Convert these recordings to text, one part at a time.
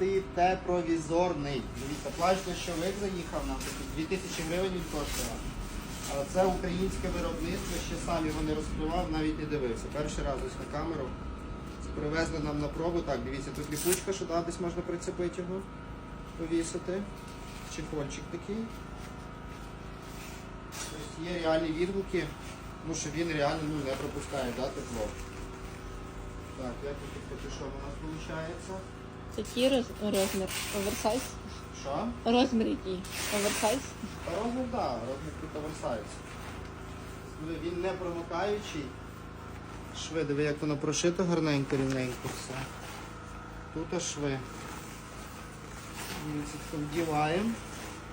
ти тепловізорний. Дивіться, плащ дощовик заїхав нам, такий 2000 гривень він коштував. Але це українське виробництво, ще сам його не розкривав, навіть не дивився. Перший раз ось на камеру. Привезли нам на пробу. Так, дивіться, тут ліпучка, що да, десь можна прицепити його, повісити. Чехольчик такий. Тобто є реальні відгуки, ну що він реально ну, не пропускає да, тепло. Так, як тут капюшон у нас виходить? Який роз- розмір? Оверсайз? Що? Розмір який? Оверсайз? Та розмір, так, да, розмір тут оверсайз. Диви, Він не промокаючий. Шви, диви, як воно прошито гарненько, рівненько все. Тут аж шви. Дивіться, тако вдіваємо.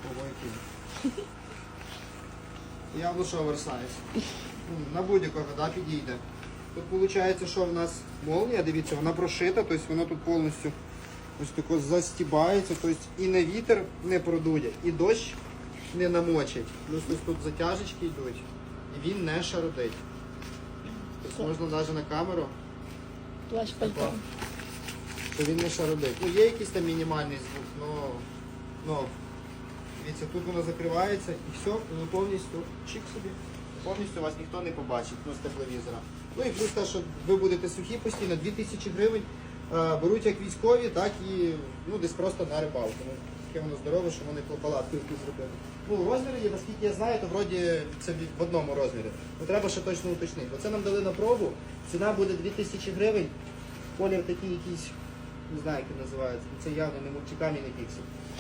Ого, який. Явно, оверсайз. На будь-якого да, підійде. Тут виходить, що в нас молнія, дивіться, вона прошита, тобто воно тут повністю ось тако застібається, тобто і на вітер не продує, і дощ не намочить. Плюс ось тут затяжечки йдуть, і він не шарудить. Тобто можна навіть на камеру, Плащ пальто. що він не шарудить. Ну є якийсь там мінімальний звук, але ну, дивіться, тут воно закривається і все, воно повністю чик собі. Повністю вас ніхто не побачить, ну, з тепловізора. Ну і плюс те, що ви будете сухі постійно, 2000 гривень беруть як військові, так і ну, десь просто на рибалку. Ну, таке воно здорове, що вони палатку зробили. Ну, розміри є, наскільки я знаю, то вроді це в одному розмірі. Ну треба ще точно уточнити. Оце нам дали на пробу, ціна буде 2000 гривень, колір такий якийсь, не знаю, як він називається. Це явно не мурчиками, не піксель.